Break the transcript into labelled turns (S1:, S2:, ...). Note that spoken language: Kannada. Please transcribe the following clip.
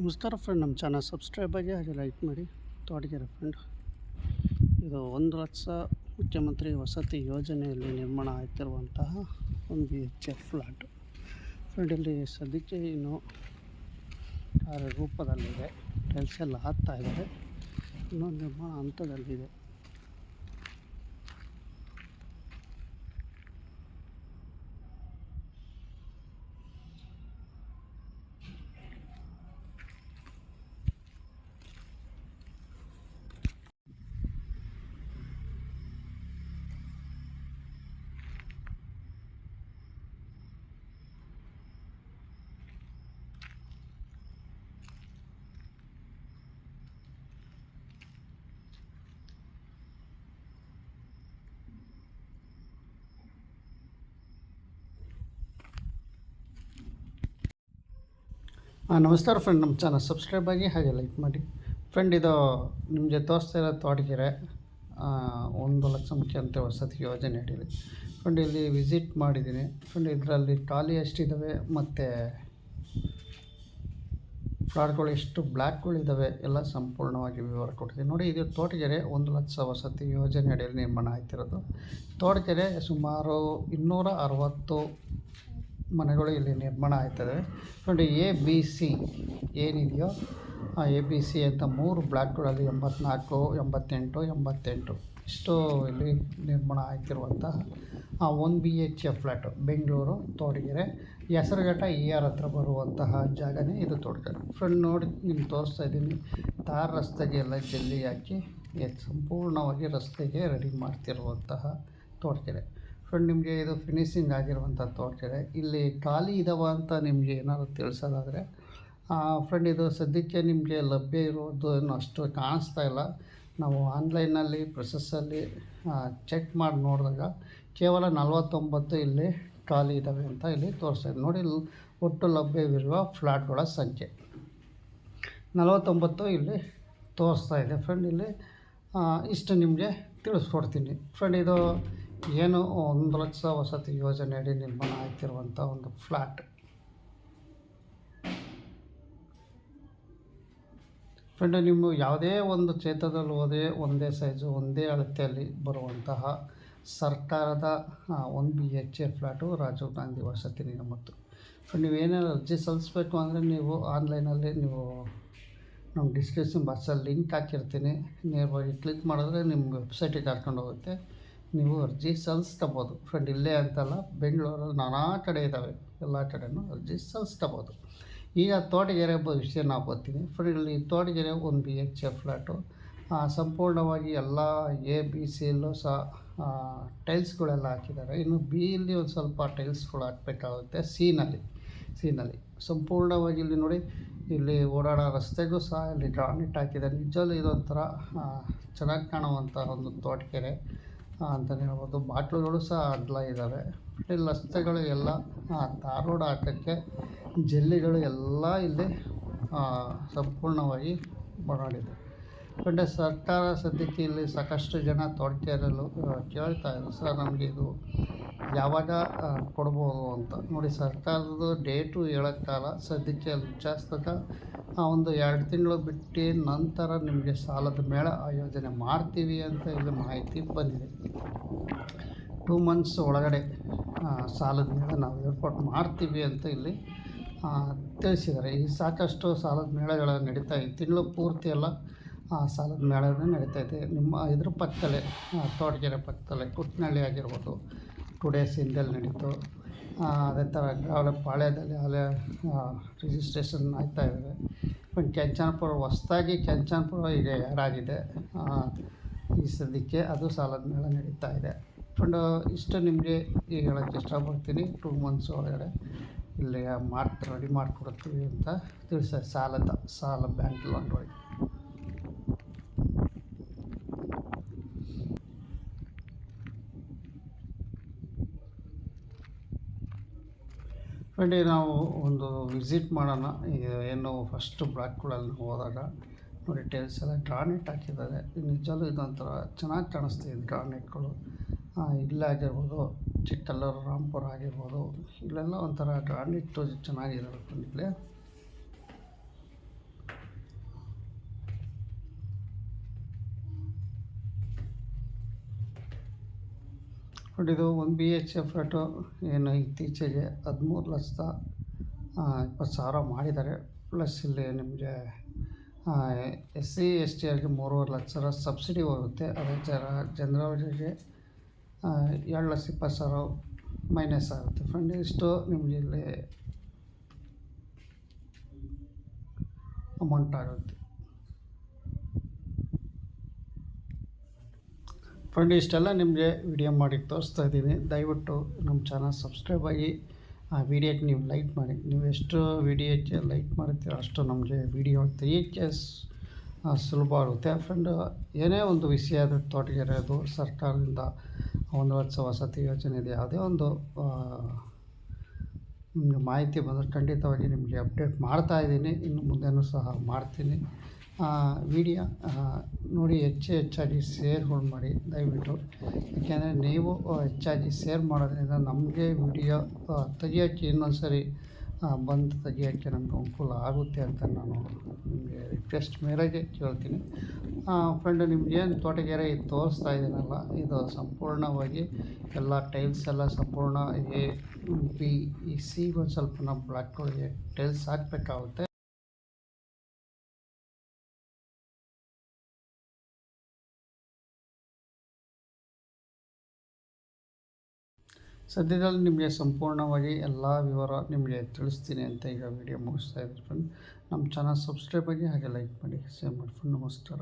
S1: ನಮಸ್ಕಾರ ಫ್ರೆಂಡ್ ನಮ್ಮ ಚಾನಲ್ ಸಬ್ಸ್ಕ್ರೈಬ್ ಆಗಿ ಹಾಗೆ ಲೈಕ್ ಮಾಡಿ. ತೋಟಗೆರೆ ಫ್ರೆಂಡ್ ಇದು ಒಂದು ಲಕ್ಷ ಮುಖ್ಯಮಂತ್ರಿ ವಸತಿ ಯೋಜನೆಯಲ್ಲಿ ನಿರ್ಮಾಣ ಆಗ್ತಿರುವಂತಹ ಒಂದು B H F flat friend ಇಲ್ಲಿ ಸದ್ಯಕ್ಕೆ ಇನ್ನು ಕಾರ್ಯ ರೂಪದಲ್ಲಿದೆ ಟೈಲ್ಸ್ ಎಲ್ಲ ಹಾಕ್ತಾ ಇದ್ದಾರೆ. ಇನ್ನೊಂದು ನಿರ್ಮಾಣ ಹಂತದಲ್ಲಿದೆ. ನಮಸ್ಕಾರ ಫ್ರೆಂಡ್ ನಮ್ಮ ಚಾನಲ್ ಸಬ್ಸ್ಕ್ರೈಬ್ ಆಗಿ ಹಾಗೆ ಲೈಕ್ ಮಾಡಿ. ಫ್ರೆಂಡ್ ಇದು ನಿಮಗೆ ತೋರಿಸ್ತಾ ಇರೋ ತೋಟಗೆರೆ ಒಂದು ಲಕ್ಷ ಮುಖ್ಯಮಂತ್ರಿ ವಸತಿ ಯೋಜನೆ ಅಡಿಯಲ್ಲಿ. ಫ್ರೆಂಡ್ ಇಲ್ಲಿ ವಿಸಿಟ್ ಮಾಡಿದ್ದೀನಿ. ಫ್ರೆಂಡ್ ಇದರಲ್ಲಿ ಖಾಲಿ ಎಷ್ಟಿದ್ದಾವೆ ಮತ್ತು ಫ್ಲಾಟ್ಗಳು ಎಷ್ಟು ಬ್ಲ್ಯಾಕ್ಗಳಿದ್ದಾವೆ ಎಲ್ಲ ಸಂಪೂರ್ಣವಾಗಿ ವಿವರ ಕೊಟ್ಟಿದೆ ನೋಡಿ, ಇದು ತೋಟಗೆರೆ, ಒಂದು ಲಕ್ಷ ವಸತಿ ಯೋಜನೆ ಅಡಿಯಲ್ಲಿ ನಿರ್ಮಾಣ ಆಗ್ತಿರೋದು. ತೋಟಗೆರೆ ಸುಮಾರು ಇನ್ನೂರ ಅರವತ್ತು ಮನೆಗಳು ಇಲ್ಲಿ ನಿರ್ಮಾಣ ಆಯ್ತದೆ ನೋಡಿ, ಎ, ಬಿ, ಸಿ ಏನಿದೆಯೋ, ಆ ಎ, ಬಿ, ಸಿ ಅಂತ ಮೂರು ಬ್ಲಾಕ್ಗಳಲ್ಲಿ ಎಂಬತ್ನಾಲ್ಕು, ಎಂಬತ್ತೆಂಟು ಎಂಬತ್ತೆಂಟು ಇಷ್ಟು ಇಲ್ಲಿ ನಿರ್ಮಾಣ ಆಗ್ತಿರುವಂತಹ ಆ one B H A flat Bengaluru, Totagere. Hesaraghatta E R ಹತ್ರ ಬರುವಂತಹ ಜಾಗನೇ ಇದು ತೋಟಗೆರೆ. ಫ್ರೆಂಡ್ ನೋಡಿ, ನಿಮ್ಗೆ ತೋರಿಸ್ತಾ ಇದ್ದೀನಿ. ತಾರ್ ರಸ್ತೆಗೆ ಎಲ್ಲ ಜಲ್ಲಿ ಹಾಕಿ ಸಂಪೂರ್ಣವಾಗಿ ರಸ್ತೆಗೆ ರೆಡಿ ಮಾಡ್ತಿರುವಂತಹ ತೋಟಗೆರೆ. ಫ್ರೆಂಡ್ ನಿಮಗೆ ಇದು ಫಿನಿಶಿಂಗ್ ಆಗಿರುವಂಥ ತೋರ್ಸಿದೆ ಇಲ್ಲಿ ಖಾಲಿ ಇದಾವ ಅಂತ ನಿಮಗೆ ಏನಾದ್ರು ತಿಳಿಸೋದಾದರೆ ಫ್ರೆಂಡ್ ಇದು ಸದ್ಯಕ್ಕೆ ನಿಮಗೆ ಲಭ್ಯ ಇರೋದು ಏನು ಅಷ್ಟು ಕಾಣಿಸ್ತಾ ಇಲ್ಲ. ನಾವು ಆನ್ಲೈನಲ್ಲಿ ಪ್ರೊಸೆಸ್ಸಲ್ಲಿ ಚೆಕ್ ಮಾಡಿ ನೋಡಿದಾಗ ಕೇವಲ ನಲವತ್ತೊಂಬತ್ತು ಇಲ್ಲಿ ಖಾಲಿ ಇದ್ದಾವೆ ಅಂತ ಇಲ್ಲಿ ತೋರಿಸ್ತಾ ನೋಡಿ, ಒಟ್ಟು ಲಭ್ಯವಿರುವ ಫ್ಲ್ಯಾಟ್ಗಳ ಸಂಖ್ಯೆ. ನಲವತ್ತೊಂಬತ್ತು ಇಲ್ಲಿ ತೋರಿಸ್ತಾ ಇದೆ ಫ್ರೆಂಡ್ ಇಲ್ಲಿ. ಇಷ್ಟು ನಿಮಗೆ ತಿಳಿಸ್ಕೊಡ್ತೀನಿ. ಫ್ರೆಂಡ್ ಇದು ಏನು ಒಂದು ಲಕ್ಷ ವಸತಿ ಯೋಜನೆಯಡಿ ನಿರ್ಮಾಣ ಆಗ್ತಿರುವಂಥ ಒಂದು ಫ್ಲ್ಯಾಟ್ ಫ್ರೆಂಡ್ ನಿಮ್ಮ ಯಾವುದೇ ಒಂದು ಕ್ಷೇತ್ರದಲ್ಲಿ ಹೋದೇ, ಒಂದೇ ಸೈಜು ಒಂದೇ ಅಳತೆಯಲ್ಲಿ ಬರುವಂತಹ ಸರ್ಕಾರದ one B H A flat Rajiv Gandhi ವಸತಿ ನಿಗಮದ್ದು. ಫ್ರೆಂಡ್ ನೀವೇನಾದ್ರು ಅರ್ಜಿ ಸಲ್ಲಿಸ್ಬೇಕು ಅಂದರೆ ನೀವು ಆನ್ಲೈನಲ್ಲಿ ನೀವು ನಮ್ಮ ಡಿಸ್ಕ್ರಿಪ್ಷನ್ ಬಾಕ್ಸಲ್ಲಿ ಲಿಂಕ್ ಹಾಕಿರ್ತೀನಿ. ನೇರವಾಗಿ ಕ್ಲಿಕ್ ಮಾಡಿದ್ರೆ ನಿಮ್ಮ ವೆಬ್ಸೈಟಿಗೆ ಕರ್ಕೊಂಡು ಹೋಗುತ್ತೆ. ನೀವು ಅರ್ಜಿ ಸಲ್ಲಿಸ್ಕೋಬೋದು. ಫ್ರೆಂಡ್ ಇಲ್ಲೇ ಅಂತಲ್ಲ, ಬೆಂಗಳೂರಲ್ಲಿ ನಾನಾ ಕಡೆ ಇದ್ದಾವೆ, ಎಲ್ಲ ಕಡೆಯೂ ಅರ್ಜಿ ಸಲ್ಲಿಸ್ಕೋಬೋದು. ಈಗ ತೋಟಗೆರೆ ವಿಷಯ ನಾವು ಬರ್ತೀನಿ. ಫ್ರೆಂಡ್ ಇಲ್ಲಿ ತೋಟಗೆರೆ ಒಂದು ಬಿ ಎಚ್ ಎ ಫ್ಲ್ಯಾಟು ಸಂಪೂರ್ಣವಾಗಿ ಎಲ್ಲ ಎ, ಬಿ ಸಿಯಲ್ಲೂ ಸಹ ಟೈಲ್ಸ್ಗಳೆಲ್ಲ ಹಾಕಿದ್ದಾರೆ. ಇನ್ನು ಬಿ ಇಲ್ಲಿ ಒಂದು ಸ್ವಲ್ಪ ಟೈಲ್ಸ್ಗಳು ಹಾಕಬೇಕಾಗುತ್ತೆ ಸೀನಲ್ಲಿ. ಸೀನಲ್ಲಿ. ಸಂಪೂರ್ಣವಾಗಿ ಇಲ್ಲಿ ನೋಡಿ, ಇಲ್ಲಿ ಓಡಾಡೋ ರಸ್ತೆಗೂ ಸಹ ಇಲ್ಲಿ ಡ್ರಾನಿಟ್ ಹಾಕಿದ್ದಾರೆ. ನಿಜವಲ್ಲೂ ಇದೊಂಥರ ಚೆನ್ನಾಗಿ ಕಾಣುವಂಥ ಒಂದು ತೋಟಕೆರೆ ಅಂತಲೇ ಹೇಳ್ಬೋದು. ಬಾಟ್ಲುಗಳು ಸಹ ಅಡ್ಲ ಇದ್ದಾವೆ ಇಲ್ಲಿ ರಸ್ತೆಗಳು ಎಲ್ಲ ತಾರ್ ರೋಡ್ ಹಾಕೋಕ್ಕೆ ಜಲ್ಲಿಗಳು ಎಲ್ಲ ಇಲ್ಲಿ ಸಂಪೂರ್ಣವಾಗಿ ಓಡಾಡಿದೆ. ಕಂಡೆ ಸರ್ಕಾರ ಸದ್ಯಕ್ಕೆ ಇಲ್ಲಿ ಸಾಕಷ್ಟು ಜನ ತೊಡ್ತಾ ಆ, ಕೇಳ್ತಾ ಇದ್ರು. ಸರ್ ನಮಗೆ ಇದು ಯಾವಾಗ ಕೊಡ್ಬೋದು ಅಂತ. ನೋಡಿ ಸರ್ಕಾರದ ಡೇಟು ಹೇಳೋಕ್ಕಾಗಲ್ಲ. ಸದ್ಯಕ್ಕೆ ಅಲ್ಲಿ ಆ ಒಂದು ಎರಡು ತಿಂಗಳು ಬಿಟ್ಟು ನಂತರ ನಿಮಗೆ ಸಾಲದ ಮೇಳ ಆಯೋಜನೆ ಮಾಡ್ತೀವಿ ಅಂತ ಇಲ್ಲಿ ಮಾಹಿತಿ ಬಂದಿದೆ. ಟೂ ಮಂತ್ಸ್ ಒಳಗಡೆ ಸಾಲದ ಮೇಳ ನಾವು ಏರ್ಪಾಟ್ ಮಾಡ್ತೀವಿ ಅಂತ ಇಲ್ಲಿ ತಿಳಿಸಿದ್ದಾರೆ. ಈ ಸಾಕಷ್ಟು ಸಾಲದ ಮೇಳಗಳು ನಡೀತಾ ಇದೆ. ತಿಂಗಳು ಪೂರ್ತಿ ಎಲ್ಲ ಸಾಲದ ಮೇಳವೂ ನಡೀತಾ ಇದೆ. ನಿಮ್ಮ ಇದ್ರ ಪಕ್ಕದಲ್ಲೇ ಆ, ತೋಟಗೆರೆ ಪಕ್ಕದಲ್ಲೇ ಕುಟ್ನಳ್ಳಿ ಆಗಿರ್ಬೋದು ಟು ಡೇಸ್ ನಡೀತು. ಆ, ಅದೇ ಥರ ಅವಳೆ ಪಾಳ್ಯದಲ್ಲಿ ಅಲ್ಲೇ ರಿಜಿಸ್ಟ್ರೇಷನ್ ಆಗ್ತಾ ಇದ್ದಾವೆ ಇನ್ನು ಕೆಂಚನಪುರ ಹೊಸ್ದಾಗಿ ಕೆಂಚನಪುರ ಈಗ ಯಾರಾಗಿದೆ? ಈ ಸದ್ಯಕ್ಕೆ ಅದು ಸಾಲದ ಮೇಳ ನಡೀತಾ ಇದೆ. ಫ್ರೆಂಡ್ ಇಷ್ಟು ನಿಮಗೆ ಈಗ ಹೇಳೋಕ್ಕೆ ಇಷ್ಟಪಡ್ತೀನಿ. ಟೂ ಮಂತ್ಸ್ ಒಳಗಡೆ ಇಲ್ಲಿ ಮಾರ್ಕ್ ರೆಡಿ ಮಾಡಿಕೊಡ್ತೀವಿ ಅಂತ ತಿಳಿಸ ಸಾಲದ ಸಾಲ ಬ್ಯಾಂಕ್ ಲೋನ್ ಒಳಗೆ. ಫ್ರೆಂಡ್ ನಾವು ಒಂದು ವಿಸಿಟ್ ಮಾಡೋಣ. ಏನು ಫಸ್ಟ್ ಬ್ಲಾಕ್ಗಳಲ್ಲಿ ಹೋದಾಗ ನೋಡಿ ಟೇಲ್ಸ್ ಎಲ್ಲ ಡ್ರಾನೆಟ್ ಹಾಕಿದ್ದಾರೆ. ನಿಜವೂ ಇದೊಂಥರ ಚೆನ್ನಾಗಿ ಕಾಣಿಸ್ತಿದೆ ಡ್ರಾನೆಟ್ಗಳು ಇಲ್ಲೇ ಆಗಿರ್ಬೋದು, ಚಿಕ್ಕಲ್ಲೂರು ರಾಮ್ಪುರ ಆಗಿರ್ಬೋದು, ಇಲ್ಲೆಲ್ಲ ಒಂಥರ ಡ್ರಾನೆಟ್ಟು ಚೆನ್ನಾಗಿರೋದು ಇಲ್ಲಿ ಫ್ರೆಂಡ್ ಇದು ಒಂದು ಬಿ ಎಚ್ ಎಫ್ ಫ್ಲಾಟು ಏನು ಇತ್ತೀಚೆಗೆ ಹದಿಮೂರು ಲಕ್ಷದ ಇಪ್ಪತ್ತು ಸಾವಿರ ಮಾಡಿದ್ದಾರೆ. ಪ್ಲಸ್ ಇಲ್ಲಿ ನಿಮಗೆ ಎಸ್ ಸಿ ಎಸ್ ಟಿ ಅವರಿಗೆ ಮೂರುವರೆ ಲಕ್ಷ ಸಬ್ಸಿಡಿ ಹೋಗುತ್ತೆ. ಅದೇ ಜನ ಜನರವರಿಗೆ ಎರಡು ಲಕ್ಷ ಇಪ್ಪತ್ತು ಸಾವಿರ ಮೈನಸ್ ಆಗುತ್ತೆ. ಫ್ರೆಂಡ್, ಇಷ್ಟು ನಿಮಗೆ ಇಲ್ಲಿ ಅಮೌಂಟ್ ಆಗುತ್ತೆ. ಫ್ರೆಂಡ್ ಇಷ್ಟೆಲ್ಲ ನಿಮಗೆ ವಿಡಿಯೋ ಮಾಡಿ ತೋರಿಸ್ತಾ ಇದ್ದೀನಿ. ದಯವಿಟ್ಟು ನಮ್ಮ ಚಾನಲ್ ಸಬ್ಸ್ಕ್ರೈಬ್ ಆಗಿ, ಆ ವಿಡಿಯೋಕ್ಕೆ ನೀವು ಲೈಕ್ ಮಾಡಿ. ನೀವು ಎಷ್ಟು ವಿಡಿಯೋಕ್ಕೆ ಲೈಕ್ ಮಾಡ್ತೀರೋ ಅಷ್ಟು ನಮಗೆ ವಿಡಿಯೋ ತೆಗಿಯೋಕ್ಕೆ ಸುಲಭ ಆಗುತ್ತೆ. ಫ್ರೆಂಡ್ ಏನೇ ಒಂದು ವಿಷಯ ಅದು ತೋಟಗೆರೆ ಅದು, ಸರ್ಕಾರದಿಂದ ಒಂದು ವರ್ಷ ವಸತಿ ಯೋಜನೆ ಇದೆ, ಯಾವುದೇ ಒಂದು ನಿಮಗೆ ಮಾಹಿತಿ ಬಂದರೆ ಖಂಡಿತವಾಗಿ ನಿಮಗೆ ಅಪ್ಡೇಟ್ ಮಾಡ್ತಾ ಇದ್ದೀನಿ. ಇನ್ನು ಮುಂದೆನೂ ಸಹ ಮಾಡ್ತೀನಿ. ವಿಡಿಯೋ ನೋಡಿ ಹೆಚ್ಚು ಹೆಚ್ಚಾಗಿ ಶೇರ್ಗಳು ಮಾಡಿ, ದಯವಿಟ್ಟು. ಯಾಕೆಂದರೆ ನೀವು ಹೆಚ್ಚಾಗಿ ಶೇರ್ ಮಾಡೋದ್ರಿಂದ ನಮಗೆ ವಿಡಿಯೋ ತೆಗಿಯೋಕ್ಕೆ ಇನ್ನೊಂದು ಸರಿ ಬಂದು ತೆಗಿಯೋಕ್ಕೆ ನಮಗೆ ಅನುಕೂಲ ಆಗುತ್ತೆ ಅಂತ ನಾನು ನಿಮಗೆ ರಿಕ್ವೆಸ್ಟ್ ಮೇರೆಗೆ ಕೇಳ್ತೀನಿ. ಫ್ರೆಂಡ್ ನಿಮ್ಗೇನು ತೋಟಗೆರೆ ಇದು ತೋರಿಸ್ತಾ ಇದ್ದೀನಲ್ಲ, ಇದು ಸಂಪೂರ್ಣವಾಗಿ ಎಲ್ಲ ಟೈಲ್ಸ್ ಎಲ್ಲ ಸಂಪೂರ್ಣ ಎ ಬಿ ಈ ಸಿ ಒಂದು ಸ್ವಲ್ಪ ನಮ್ಮ ಬ್ಲಾಕ್ಗಳಿಗೆ ಟೈಲ್ಸ್ ಹಾಕಬೇಕಾಗುತ್ತೆ. ಸದ್ಯದಲ್ಲಿ ನಿಮಗೆ ಸಂಪೂರ್ಣವಾಗಿ ಎಲ್ಲ ವಿವರ ನಿಮಗೆ ತಿಳಿಸ್ತೀನಿ ಅಂತ ಈಗ ವಿಡಿಯೋ ಮುಗಿಸ್ತಾ ಇದ್ದೀನಿ ಫ್ರೆಂಡ್ ನಮ್ಮ ಚಾನಲ್ ಸಬ್ಸ್ಕ್ರೈಬ್ ಆಗಿ ಹಾಗೆ ಲೈಕ್ ಮಾಡಿ. ಶೇರ್ ಮಾಡಿ ಫ್ರೆಂಡ್ ನಮಸ್ಕಾರ.